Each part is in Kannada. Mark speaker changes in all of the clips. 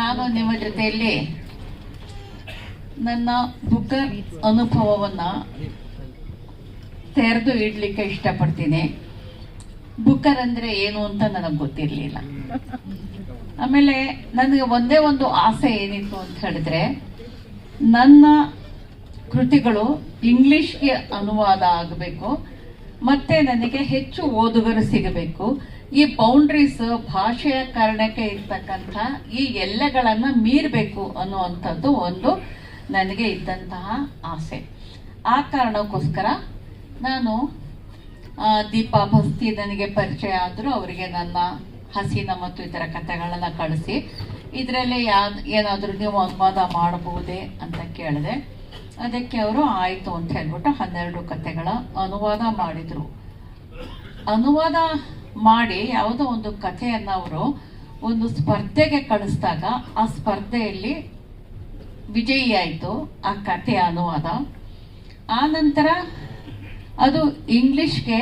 Speaker 1: ನಾನು ನಿಮ್ಮ ಜೊತೆಯಲ್ಲಿ ನನ್ನ ಬುಕ್ಕರ್ ಅನುಭವವನ್ನ ತೆರೆದು ಇಡ್ಲಿಕ್ಕೆ ಇಷ್ಟಪಡ್ತೀನಿ. ಬುಕ್ಕರ್ ಅಂದ್ರೆ ಏನು ಅಂತ ನನಗೆ ಗೊತ್ತಿರಲಿಲ್ಲ. ಆಮೇಲೆ ನನಗೆ ಒಂದೇ ಒಂದು ಆಸೆ ಏನಿತ್ತು ಅಂತ ಹೇಳಿದ್ರೆ, ನನ್ನ ಕೃತಿಗಳು ಇಂಗ್ಲಿಷ್ಗೆ ಅನುವಾದ ಆಗಬೇಕು. ಮತ್ತೆ ನನಗೆ ಹೆಚ್ಚು ಓದುಗರು ಸಿಗಬೇಕು. ಈ ಬೌಂಡ್ರೀಸ್ ಭಾಷೆಯ ಕಾರಣಕ್ಕೆ ಇರ್ತಕ್ಕಂಥ ಈ ಎಲ್ಲೆಗಳನ್ನು ಮೀರಬೇಕು ಅನ್ನುವಂಥದ್ದು ಒಂದು ನನಗೆ ಇದ್ದಂತಹ ಆಸೆ. ಆ ಕಾರಣಕ್ಕೋಸ್ಕರ ನಾನು ದೀಪಾ ಭಸ್ತಿ ನನಗೆ ಪರಿಚಯ ಆದರೂ ಅವರಿಗೆ ನನ್ನ ಹಸಿನ ಮತ್ತು ಇತರ ಕಥೆಗಳನ್ನು ಕಳಿಸಿ. ಇದರಲ್ಲಿ ಯಾ, ಏನಾದರೂ ನೀವು ಅನುವಾದ ಮಾಡಬಹುದೇ ಅಂತ ಕೇಳಿದೆ. ಅದಕ್ಕೆ ಅವರು ಆಯಿತು ಅಂತ ಹೇಳ್ಬಿಟ್ಟು ಹನ್ನೆರಡು ಕಥೆಗಳ ಅನುವಾದ ಮಾಡಿದರು. ಅನುವಾದ ಮಾಡಿ ಯಾವುದೋ ಒಂದು ಕಥೆಯನ್ನು ಅವರು ಒಂದು ಸ್ಪರ್ಧೆಗೆ ಕಳಿಸಿದಾಗ ಆ ಸ್ಪರ್ಧೆಯಲ್ಲಿ ವಿಜಯಿ ಆಯಿತು, ಆ ಕಥೆಯ ಅನುವಾದ. ಆ ನಂತರ ಅದು ಇಂಗ್ಲಿಷ್ಗೆ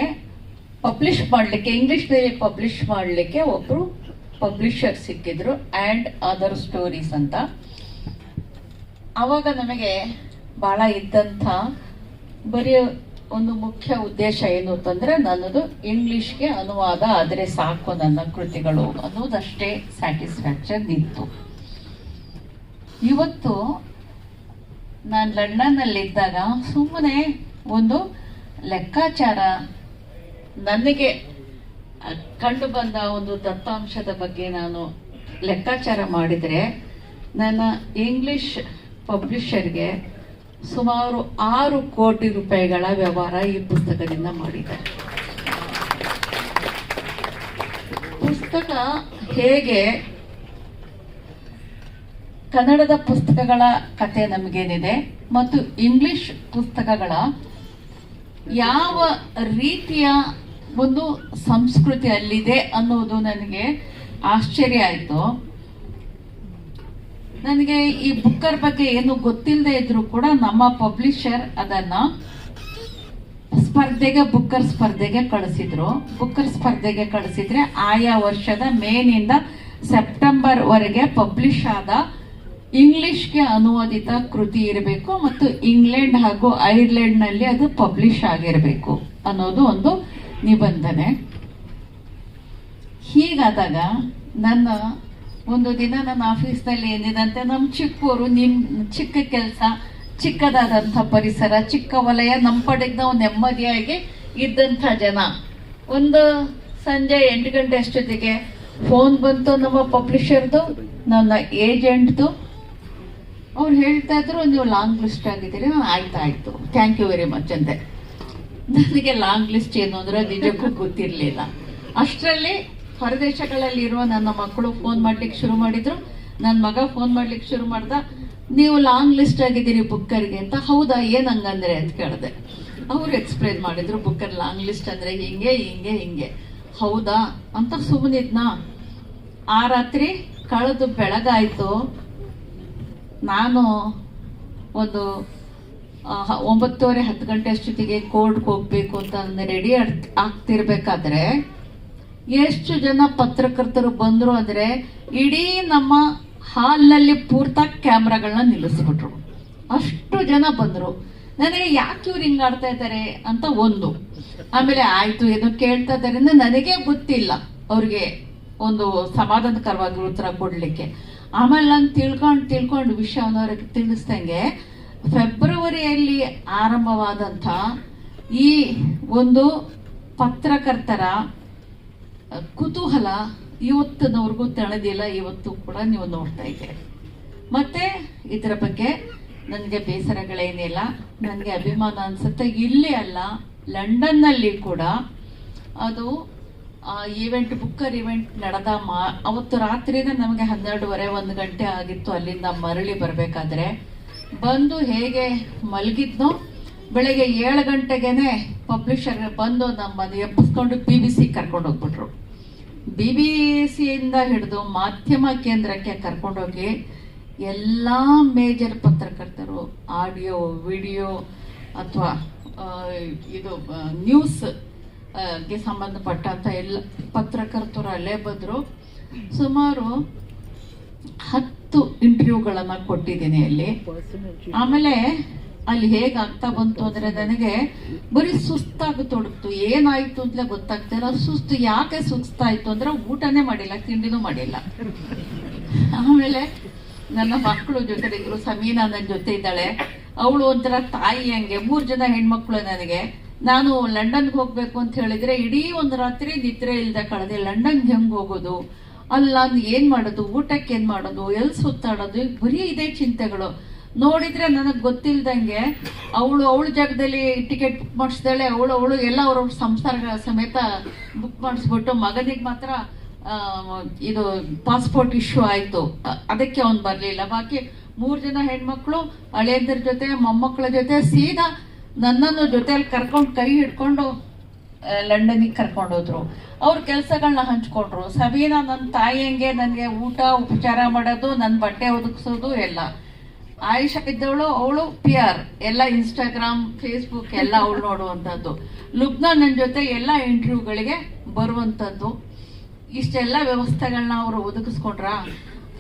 Speaker 1: ಪಬ್ಲಿಷ್ ಮಾಡಲಿಕ್ಕೆ, ಇಂಗ್ಲಿಷ್ನಲ್ಲಿ ಪಬ್ಲಿಷ್ ಮಾಡಲಿಕ್ಕೆ ಒಬ್ಬರು ಪಬ್ಲಿಷರ್ ಸಿಕ್ಕಿದ್ರು, ಆ್ಯಂಡ್ ಅದರ್ ಸ್ಟೋರೀಸ್ ಅಂತ. ಆವಾಗ ನಮಗೆ ಬಹಳ ಇದ್ದಂಥ ಬರೀ ಒಂದು ಮುಖ್ಯ ಉದ್ದೇಶ ಏನು ಅಂತಂದ್ರೆ ನನ್ನದು ಇಂಗ್ಲಿಷ್ಗೆ ಅನುವಾದ ಆದರೆ ಸಾಕು ನನ್ನ ಕೃತಿಗಳು ಅನ್ನೋದಷ್ಟೇ ಸ್ಯಾಟಿಸ್ಫ್ಯಾಕ್ಷನ್ ಇತ್ತು. ಇವತ್ತು ನಾನು ಲಂಡನ್ನಲ್ಲಿದ್ದಾಗ ಸುಮ್ಮನೆ ಒಂದು ಲೆಕ್ಕಾಚಾರ ನನಗೆ ಕಂಡು ಬಂದ ಒಂದು ದತ್ತಾಂಶದ ಬಗ್ಗೆ ನಾನು ಲೆಕ್ಕಾಚಾರ ಮಾಡಿದರೆ ನನ್ನ ಇಂಗ್ಲಿಷ್ ಪಬ್ಲಿಷರ್ಗೆ ಸುಮಾರು ಆರು ಕೋಟಿ ರೂಪಾಯಿಗಳ ವ್ಯವಹಾರ ಈ ಪುಸ್ತಕದಿಂದ ಮಾಡಿದ್ದಾರೆ. ಪುಸ್ತಕ ಹೇಗೆ ಕನ್ನಡದ ಪುಸ್ತಕಗಳ ಕತೆ ನಮಗೇನಿದೆ ಮತ್ತು ಇಂಗ್ಲಿಷ್ ಪುಸ್ತಕಗಳ ಯಾವ ರೀತಿಯ ಒಂದು ಸಂಸ್ಕೃತಿ ಅಲ್ಲಿದೆ ಅನ್ನೋದು ನನಗೆ ಆಶ್ಚರ್ಯ ಆಯಿತು. ನನಗೆ ಈ ಬುಕ್ಕರ್ ಬಗ್ಗೆ ಏನು ಗೊತ್ತಿಲ್ಲದೆ ಇದ್ರು ಕೂಡ ನಮ್ಮ ಪಬ್ಲಿಷರ್ ಅದನ್ನ ಸ್ಪರ್ಧೆಗೆ, ಬುಕ್ಕರ್ ಸ್ಪರ್ಧೆಗೆ ಕಳಿಸಿದ್ರು. ಬುಕ್ಕರ್ ಸ್ಪರ್ಧೆಗೆ ಕಳಿಸಿದ್ರೆ ಆಯಾ ವರ್ಷದ ಮೇನಿಂದ ಸೆಪ್ಟೆಂಬರ್ ವರೆಗೆ ಪಬ್ಲಿಷ್ ಆದ ಇಂಗ್ಲಿಷ್ಗೆ ಅನುವಾದಿತ ಕೃತಿ ಇರಬೇಕು ಮತ್ತು ಇಂಗ್ಲೆಂಡ್ ಹಾಗೂ ಐರ್ಲೆಂಡ್ನಲ್ಲಿ ಅದು ಪಬ್ಲಿಷ್ ಆಗಿರಬೇಕು ಅನ್ನೋದು ಒಂದು ನಿಬಂಧನೆ. ಹೀಗಾದಾಗ ನನ್ನ ಒಂದು ದಿನ ನನ್ನ ಆಫೀಸ್ನಲ್ಲಿ ಏನಿದಂತೆ ನಮ್ಮ ಚಿಕ್ಕವರು ನಿಮ್ಮ ಚಿಕ್ಕ ಕೆಲಸ, ಚಿಕ್ಕದಾದಂಥ ಪರಿಸರ, ಚಿಕ್ಕ ವಲಯ, ನಮ್ಮ ಪಡೆಗೆ ನಾವು ನೆಮ್ಮದಿಯಾಗಿ ಇದ್ದಂಥ ಜನ. ಒಂದು ಸಂಜೆ ಎಂಟು ಗಂಟೆ ಅಷ್ಟೊತ್ತಿಗೆ ಫೋನ್ ಬಂತು ನಮ್ಮ ಪಬ್ಲಿಷರ್ದು ನನ್ನ ಏಜೆಂಟ್ದು ಅವ್ರು ಹೇಳ್ತಾ ಇದ್ರು, ನೀವು ಲಾಂಗ್ ಲಿಸ್ಟ್ ಆಗಿದ್ದೀರಿ ನಾನು ಆಯ್ತು, ಆಯಿತು. ಥ್ಯಾಂಕ್ ಯು ವೆರಿ ಮಚ್ ಅಂತೆ ನನಗೆ ಲಾಂಗ್ ಲಿಸ್ಟ್ ಏನು ಅಂದ್ರೆ ನಿಜಕ್ಕೂ ಗೊತ್ತಿರಲಿಲ್ಲ. ಅಷ್ಟರಲ್ಲಿ ಹೊರದೇಶಗಳಲ್ಲಿ ಇರುವ ನನ್ನ ಮಕ್ಕಳು ಫೋನ್ ಮಾಡ್ಲಿಕ್ಕೆ ಶುರು ಮಾಡಿದ್ರು. ನನ್ನ ಮಗ ಫೋನ್ ಮಾಡ್ಲಿಕ್ಕೆ ಶುರು ಮಾಡ್ದ, ನೀವು ಲಾಂಗ್ ಲಿಸ್ಟ್ ಆಗಿದ್ದೀರಿ ಬುಕ್ಕರ್ಗೆ ಅಂತ. ಹೌದಾ, ಏನ್ ಹಂಗಂದ್ರೆ ಅಂತ ಕೇಳಿದೆ. ಅವ್ರು ಎಕ್ಸ್ಪ್ಲೈನ್ ಮಾಡಿದ್ರು, ಬುಕ್ಕರ್ ಲಾಂಗ್ ಲಿಸ್ಟ್ ಅಂದ್ರೆ ಹಿಂಗೆ ಹಿಂಗೆ ಹಿಂಗೆ. ಹೌದಾ ಅಂತ ಸುಮ್ಮನಿದ್ನಾ ಆ ರಾತ್ರಿ ಕಳೆದು ಬೆಳಗಾಯ್ತು. ನಾನು ಒಂದು ಒಂಬತ್ತುವರೆ ಹತ್ತು ಗಂಟೆ ಅಷ್ಟೊತ್ತಿಗೆ ಕೋರ್ಟ್ಗೆ ಹೋಗ್ಬೇಕು ಅಂತ ರೆಡಿ ಆಗ್ತಿರ್ಬೇಕಾದ್ರೆ ಎಷ್ಟು ಜನ ಪತ್ರಕರ್ತರು ಬಂದರು ಅಂದ್ರೆ ಇಡೀ ನಮ್ಮ ಹಾಲ್ನಲ್ಲಿ ಪೂರ್ತ ಕ್ಯಾಮ್ರಾಗಳನ್ನ ನಿಲ್ಲಿಸ್ಬಿಟ್ರು. ಅಷ್ಟು ಜನ ಬಂದರು. ನನಗೆ ಯಾಕೆ ಇವ್ರು ಹಿಂಗಾಡ್ತಾ ಇದ್ದಾರೆ ಅಂತ ಒಂದು. ಆಮೇಲೆ ಆಯಿತು ಏನು ಕೇಳ್ತಾ ಇದ್ದಾರೆ ನನಗೆ ಗೊತ್ತಿಲ್ಲ ಅವ್ರಿಗೆ ಒಂದು ಸಮಾಧಾನಕರವಾಗಿ ಉತ್ತರ ಕೊಡಲಿಕ್ಕೆ. ಆಮೇಲೆ ನಾನು ತಿಳ್ಕೊಂಡು ತಿಳ್ಕೊಂಡು ವಿಷಯವನ್ನು ಅವ್ರಿಗೆ ತಿಳಿಸ್ದಂಗೆ ಫೆಬ್ರವರಿಯಲ್ಲಿ ಆರಂಭವಾದಂಥ ಈ ಒಂದು ಪತ್ರಕರ್ತರ ಕುತೂಹಲ ಇವತ್ತಿನವ್ರಿಗೂ ತಳೆದಿಲ್ಲ, ಇವತ್ತು ಕೂಡ ನೀವು ನೋಡ್ತಾ ಇದ್ದೀರಿ. ಮತ್ತೆ ಇದರ ಬಗ್ಗೆ ನನಗೆ ಬೇಸರಗಳೇನಿಲ್ಲ ನನಗೆ ಅಭಿಮಾನ ಅನ್ಸುತ್ತೆ. ಇಲ್ಲಿ ಅಲ್ಲ, ಲಂಡನ್ನಲ್ಲಿ ಕೂಡ ಅದು ಈವೆಂಟ್ ಬುಕ್ಕರ್ ಇವೆಂಟ್ ನಡೆದ ಮಾ, ಅವತ್ತು ರಾತ್ರಿನೇ ನಮಗೆ ಹನ್ನೆರಡುವರೆ, ಒಂದು ಗಂಟೆ ಆಗಿತ್ತು ಅಲ್ಲಿಂದ ಮರಳಿ ಬರಬೇಕಾದ್ರೆ. ಬಂದು ಹೇಗೆ ಮಲಗಿದ್ನೋ, ಬೆಳಗ್ಗೆ ಏಳು ಗಂಟೆಗೆನೆ ಪಬ್ಲಿಷರ್ ಬಂದು ನಮ್ಮನ್ನು ಎಬ್ಬಿಸ್ಕೊಂಡು ಪಿ ಬಿ ಸಿ ಕರ್ಕೊಂಡು ಹೋಗ್ಬಿಟ್ರು ಬಿ ಬಿ ಹಿಡಿದು ಮಾಧ್ಯಮ ಕೇಂದ್ರಕ್ಕೆ ಕರ್ಕೊಂಡೋಗಿ ಎಲ್ಲ ಮೇಜರ್ ಪತ್ರಕರ್ತರು ಆಡಿಯೋ, ವಿಡಿಯೋ ಅಥವಾ ಇದು ನ್ಯೂಸ್ಗೆ ಸಂಬಂಧಪಟ್ಟಂತ ಎಲ್ಲ ಪತ್ರಕರ್ತರು ಅಲ್ಲೇ ಬಂದರು. ಸುಮಾರು ಹತ್ತು ಇಂಟರ್ವ್ಯೂಗಳನ್ನು ಕೊಟ್ಟಿದ್ದೀನಿ ಅಲ್ಲಿ. ಆಮೇಲೆ ಅಲ್ಲಿ ಹೇಗೆ ಆಗ್ತಾ ಬಂತು ಅಂದ್ರೆ ನನಗೆ ಬರೀ ಸುಸ್ತಾಗಿ ತೊಡಗ್ತು ಏನಾಯ್ತು ಅಂತಲೇ ಗೊತ್ತಾಗ್ತಿಲ್ಲ ಸುಸ್ತು ಯಾಕೆ ಸುಸ್ತಾಯ್ತು ಅಂದ್ರೆ ಊಟನೇ ಮಾಡಿಲ್ಲ, ತಿಂಡಿನೂ ಮಾಡಿಲ್ಲ. ಆಮೇಲೆ ನನ್ನ ಮಕ್ಕಳು ಜೊತೆ ಇದ್ರು. ಸಮೀನಾ ನನ್ನ ಜೊತೆ ಇದ್ದಾಳೆ. ಅವಳು ಒಂಥರ ತಾಯಿ ಹಂಗೆ. ಮೂರು ಜನ ಹೆಣ್ಮಕ್ಳು ನನಗೆ. ನಾನು ಲಂಡನ್ಗೆ ಹೋಗ್ಬೇಕು ಅಂತ ಹೇಳಿದ್ರೆ ಇಡೀ ಒಂದು ರಾತ್ರಿ ನಿದ್ರೆ ಇಲ್ಲದೆ ಕಳೆದೆ ಲಂಡನ್ಗೆ ಹೆಂಗ್ ಹೋಗೋದು? ಅಲ್ಲ ಏನ್ ಮಾಡೋದು? ಊಟಕ್ಕೆ ಏನ್ ಮಾಡೋದು? ಎಲ್ಲಿ ಸುತ್ತಾಡೋದು? ಬರೀ ಇದೇ ಚಿಂತೆಗಳು. ನೋಡಿದ್ರೆ ನನಗ್ ಗೊತ್ತಿಲ್ದಂಗೆ ಅವಳು ಅವಳ ಜಾಗದಲ್ಲಿ ಟಿಕೆಟ್ ಬುಕ್ ಮಾಡಿಸ್ದಾಳೆ ಅವಳು ಅವಳು ಎಲ್ಲ ಅವ್ರ ಸಂಸಾರ ಸಮೇತ ಬುಕ್ ಮಾಡಿಸ್ಬಿಟ್ಟು ಮಗನಿಗೆ ಮಾತ್ರ ಇದು ಪಾಸ್ಪೋರ್ಟ್ ಇಶ್ಯೂ ಆಯ್ತು. ಅದಕ್ಕೆ ಅವ್ನು ಬರ್ಲಿಲ್ಲ. ಬಾಕಿ ಮೂರ್ ಜನ ಹೆಣ್ಮಕ್ಳು ಹಳೆಯದ್ರ ಜೊತೆ, ಮೊಮ್ಮಕ್ಕಳ ಜೊತೆ ಸೀದಾ ನನ್ನನ್ನು ಜೊತೆಯಲ್ಲಿ ಕರ್ಕೊಂಡು ಕೈ ಹಿಡ್ಕೊಂಡು ಲಂಡನಿಗೆ ಕರ್ಕೊಂಡು ಹೋದ್ರು. ಅವ್ರ ಕೆಲಸಗಳನ್ನ ಹಂಚ್ಕೊಂಡ್ರು. ಸಬೀನಾ ನನ್ನ ತಾಯಿಯಂಗೆ ನನಗೆ ಊಟ, ಉಪಚಾರ ಮಾಡೋದು ನನ್ನ ಬಟ್ಟೆ ಒದಗಿಸೋದು ಎಲ್ಲ. ಆಯುಷಾ ಇದ್ದವಳು ಅವಳು ಪಿ ಆರ್ ಎಲ್ಲ ಇನ್ಸ್ಟಾಗ್ರಾಮ್ ಫೇಸ್ಬುಕ್ ಎಲ್ಲ ಅವಳು ನೋಡುವಂಥದ್ದು ಲುಬ್ನಾ ನನ್ನ ಜೊತೆ ಎಲ್ಲ ಇಂಟರ್ವ್ಯೂಗಳಿಗೆ ಬರುವಂಥದ್ದು ಇಷ್ಟೆಲ್ಲ ವ್ಯವಸ್ಥೆಗಳನ್ನ ಅವರು ಒದಗಿಸ್ಕೊಂಡ್ರ,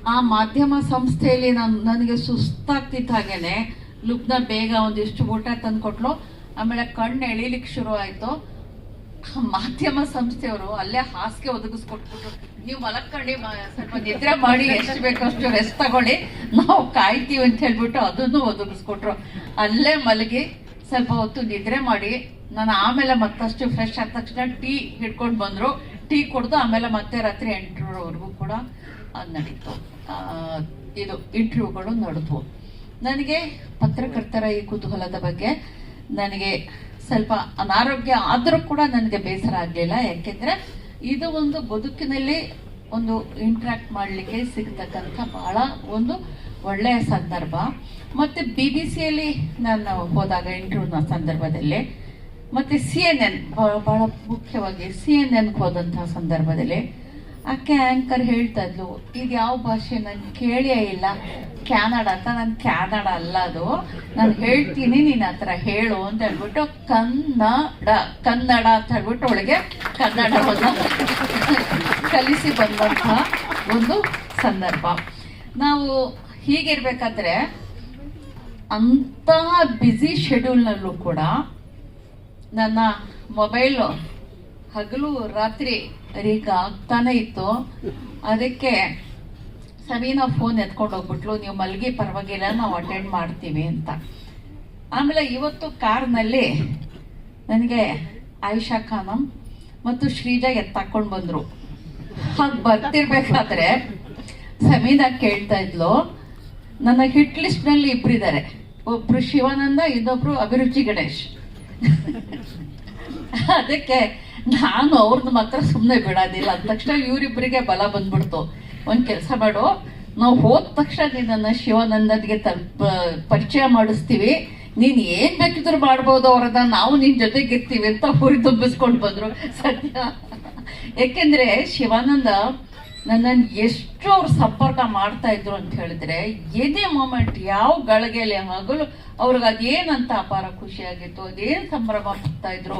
Speaker 1: ಆ ಮಾಧ್ಯಮ ಸಂಸ್ಥೆಯಲ್ಲಿ ನಾನು, ನನಗೆ ಸುಸ್ತಾಗ್ತಿದ್ದ ಹಾಗೇನೆ. ಲುಬ್ನ ಬೇಗ ಒಂದಿಷ್ಟು ಊಟ ತಂದ್ಕೊಟ್ಲು. ಆಮೇಲೆ ಕಣ್ಣು ಎಳಿಲಿಕ್ಕೆ ಶುರು ಆಯ್ತು ಮಾಧ್ಯಮ ಸಂಸ್ಥೆಯವರು ಅಲ್ಲೇ ಹಾಸಿಗೆ ಒದಗಿಸ್ಕೊಟ್ಬಿಟ್ಟು, ನೀವು ಮಲಕ್ಕಂಡಿ ಸ್ವಲ್ಪ ನಿದ್ರೆ ಮಾಡಿ, ಎಷ್ಟು ಬೇಕೋ ಅಷ್ಟು ರೆಸ್ಟ್ ತಗೊಳ್ಳಿ, ನಾವು ಕಾಯ್ತೀವಿ ಅಂತ ಹೇಳ್ಬಿಟ್ಟು ಅದನ್ನು ಒದಗಿಸ್ಕೊಟ್ರು. ಅಲ್ಲೇ ಮಲಗಿ ಸ್ವಲ್ಪ ಹೊತ್ತು ನಿದ್ರೆ ಮಾಡಿ, ನಾನು ಆಮೇಲೆ ಮತ್ತಷ್ಟು ಫ್ರೆಶ್ ಆದ ತಕ್ಷಣ ಟೀ ಹಿಡ್ಕೊಂಡು ಬಂದ್ರು. ಟೀ ಕುಡ್ದು ಆಮೇಲೆ ಮತ್ತೆ ರಾತ್ರಿ ಎಂಟರವರೆಗೂ ಕೂಡ ಅದು ನಡೀತು. ಇದು ಇಂಟರ್ವ್ಯೂಗಳು ನಡೆದ್ವು. ನನಗೆ ಪತ್ರಕರ್ತರ ಈ ಕುತೂಹಲದ ಬಗ್ಗೆ ನನಗೆ ಸ್ವಲ್ಪ ಅನಾರೋಗ್ಯ ಆದರೂ ಕೂಡ ನನಗೆ ಬೇಸರ ಆಗಲಿಲ್ಲ. ಯಾಕೆಂದ್ರೆ ಇದು ಒಂದು ಬದುಕಿನಲ್ಲಿ ಒಂದು ಇಂಟ್ರಾಕ್ಟ್ ಮಾಡಲಿಕ್ಕೆ ಸಿಗ್ತಕ್ಕಂಥ ಬಹಳ ಒಂದು ಒಳ್ಳೆಯ ಸಂದರ್ಭ. ಮತ್ತೆ ಬಿ ಬಿ ಸಿಯಲ್ಲಿ ನಾನು ಹೋದಾಗ ಇಂಟರ್ವ್ಯೂನ ಸಂದರ್ಭದಲ್ಲಿ, ಮತ್ತೆ ಸಿ ಎನ್ ಎನ್ ಬಹಳ ಮುಖ್ಯವಾಗಿ ಸಿ ಎನ್ ಎನ್ಗೆ ಹೋದಂತಹ ಸಂದರ್ಭದಲ್ಲಿ ಆಕೆ ಆಂಕರ್ ಹೇಳ್ತಾ ಇದ್ಲು? ಇದು ಯಾವ ಭಾಷೆ ನಾನು ಕೇಳಿಯೇ ಇಲ್ಲ. ಕ್ಯಾನಡ ಅಂತ ನಾನು ಕ್ಯಾನಡ ಅಲ್ಲ ಅದು. ನಾನು ಹೇಳ್ತೀನಿ ನೀನ್ ಹತ್ರ, ಹೇಳು ಅಂತ ಹೇಳ್ಬಿಟ್ಟು ಕನ್ನಡ ಕನ್ನಡ ಅಂತ ಹೇಳ್ಬಿಟ್ಟು ಅವಳಿಗೆ ಕನ್ನಡವನ್ನು ಕಲಿಸಿ ಬಂದಂತ ಒಂದು ಸಂದರ್ಭ. ನಾವು ಹೀಗಿರ್ಬೇಕಾದ್ರೆ ಅಂತಹ ಬ್ಯುಸಿ ಶೆಡ್ಯೂಲ್ನಲ್ಲೂ ಕೂಡ ನನ್ನ ಮೊಬೈಲು ಹಗಲು ರಾತ್ರಿ ರೀಗ ಆಗ್ತಾನೆ ಇತ್ತು. ಅದಕ್ಕೆ ಸಮೀನಾ ಫೋನ್ ಎತ್ಕೊಂಡು ಹೋಗ್ಬಿಟ್ಲು, ನೀವು ಮಲ್ಗಿ ಪರವಾಗಿಲ್ಲ, ನಾವು ಅಟೆಂಡ್ ಮಾಡ್ತೀವಿ ಅಂತ. ಆಮೇಲೆ ಇವತ್ತು ಕಾರ್ನಲ್ಲಿ ನನಗೆ ಆಯಿಷಾ ಖಾನಂ ಮತ್ತು ಶ್ರೀಜಾ ಎತ್ತಾಕೊಂಡು ಬಂದ್ರು. ಹಾಗೆ ಬರ್ತಿರ್ಬೇಕಾದ್ರೆ ಸಮೀನಾ ಕೇಳ್ತಾ ಇದ್ಲು, ನನ್ನ ಹಿಟ್ ಲಿಸ್ಟ್ನಲ್ಲಿ ಇಬ್ರಿದ್ದಾರೆ ಒಬ್ರು ಶಿವಾನಂದ, ಇನ್ನೊಬ್ರು ಅಭಿರುಚಿ ಗಣೇಶ್. ಅದಕ್ಕೆ ನಾನು ಅವ್ರನ್ನ ಮಾತ್ರ ಸುಮ್ಮನೆ ಬಿಡೋದಿಲ್ಲ. ಅಂದ ತಕ್ಷಣ ಇವರಿಬ್ಬರಿಗೆ ಬಲ ಬಂದ್ಬಿಡ್ತು. ಒಂದು ಕೆಲಸ ಮಾಡು. ನಾವು ಹೋದ ತಕ್ಷಣ ನಿನ್ನನ್ನು ಶಿವಾನಂದನ್ಗೆ ತ ಪರಿಚಯ ಮಾಡಿಸ್ತೀವಿ. ನೀನು ಏನು ಬೇಕಿದ್ರು ಮಾಡ್ಬೋದು ಅವ್ರನ್ನ. ನಾವು ನಿನ್ನ ಜೊತೆಗಿರ್ತೀವಿ ಅಂತ ಹುರಿ ತುಂಬಿಸ್ಕೊಂಡು ಬಂದ್ರು. ಸದ್ಯ ಯಾಕೆಂದ್ರೆ ಶಿವಾನಂದ ನನ್ನನ್ನು ಎಷ್ಟು ಅವ್ರು ಸಂಪರ್ಕ ಮಾಡ್ತಾ ಇದ್ರು ಅಂತ ಹೇಳಿದ್ರೆ ಎನಿ ಮೂಮೆಂಟ್ ಯಾವ ಗಳಿಗೆಯಲ್ಲಿ ಹಗಲು ಅವ್ರಿಗೆ ಅದೇನಂತ ಅಪಾರ ಖುಷಿಯಾಗಿತ್ತು, ಅದೇನು ಸಂಭ್ರಮ ಪಡ್ತಾ ಇದ್ರು,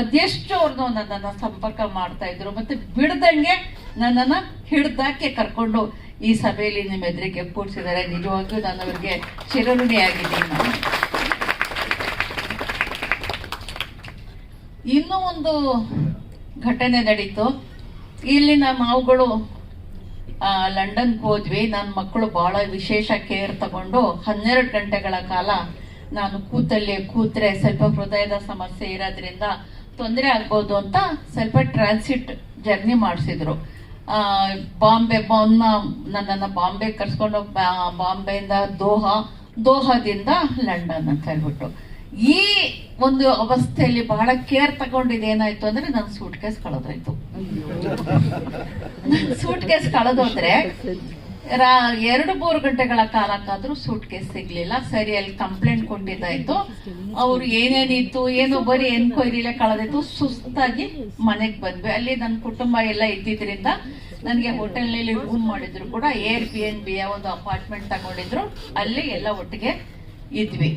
Speaker 1: ಅದೆಷ್ಟು ಅವ್ರನ್ನು ನನ್ನನ್ನು ಸಂಪರ್ಕ ಮಾಡ್ತಾ ಇದ್ರು, ಮತ್ತೆ ಬಿಡ್ದಂಗೆ ನನ್ನನ್ನು ಹಿಡ್ದಾಕೆ ಕರ್ಕೊಂಡು ಈ ಸಭೆಯಲ್ಲಿ ನಿಮ್ಮ ಎದುರಿಗೆ ಕೂಡಿಸಿದ್ದಾರೆ ನಿಜವಾಗಿಯೂ ನಾನು ಅವ್ರಿಗೆ ಚಿರಋಣಿಯಾಗಿದ್ದೀನಿ. ನಾನು ಇನ್ನೂ ಒಂದು ಘಟನೆ ನಡೀತು. ಇಲ್ಲಿನ ಮಾವುಗಳು ಲಂಡನ್ಗೆ ಹೋದ್ವಿ. ನನ್ನ ಮಕ್ಕಳು ಬಹಳ ವಿಶೇಷ ಕೇರ್ ತಗೊಂಡು ಹನ್ನೆರಡು ಗಂಟೆಗಳ ಕಾಲ ನಾನು ಕೂತಲ್ಲಿ ಕೂತ್ರೆ ಸ್ವಲ್ಪ ಹೃದಯದ ಸಮಸ್ಯೆ ಇರೋದ್ರಿಂದ ತೊಂದರೆ ಆಗ್ಬೋದು ಅಂತ ಸ್ವಲ್ಪ ಟ್ರಾನ್ಸಿಟ್ ಜರ್ನಿ ಮಾಡಿಸಿದ್ರು. ಬಾಂಬೆ ನನ್ನನ್ನು ಬಾಂಬೆ ಕರ್ಸ್ಕೊಂಡು ಬಾಂಬೆಯಿಂದ ದೋಹಾ, ದೋಹಾದಿಂದ ಲಂಡನ್ ಅಂತ ಹೇಳ್ಬಿಟ್ಟು. ಈ ಒಂದು ಅವಸ್ಥೆಯಲ್ಲಿ ಬಹಳ ಕೇರ್ ತಗೊಂಡಿದ್ದು ಏನಾಯ್ತು ಅಂದ್ರೆ ನನ್ನ ಸೂಟ್ ಕೇಸ್ ಕಳೆದೋಯ್ತು. ಸೂಟ್ ಕೇಸ್ ಕಳೆದೋದ್ರೆ ಎರಡು ಮೂರು ಗಂಟೆಗಳ ಕಾಲಕ್ಕಾದ್ರೂ ಸೂಟ್ ಕೇಸ್ ಸಿಗ್ಲಿಲ್ಲ. ಸರಿ, ಅಲ್ಲಿ ಕಂಪ್ಲೇಂಟ್ ಕೊಟ್ಟಿದ್ದಾಯ್ತು. ಅವ್ರು ಏನೇನಿತ್ತು, ಏನೋ ಬರೀ ಎನ್ಕ್ವೈರಿಲೇ ಕಳೆದಿತ್ತು. ಸುಸ್ತಾಗಿ ಮನೆಗೆ ಬಂದ್ವಿ. ಅಲ್ಲಿ ನನ್ನ ಕುಟುಂಬ ಎಲ್ಲ ಇದ್ದಿದ್ರಿಂದ ನನಗೆ ಹೋಟೆಲ್ನಲ್ಲಿ ರೂಮ್ ಮಾಡಿದ್ರು ಕೂಡ. ಏರ್ ಬಿ ಎನ್ ಬಿ ಒಂದು ಅಪಾರ್ಟ್ಮೆಂಟ್ ತಗೊಂಡಿದ್ರು. ಅಲ್ಲಿ ಎಲ್ಲ ಒಟ್ಟಿಗೆ ಇದ್ವಿ.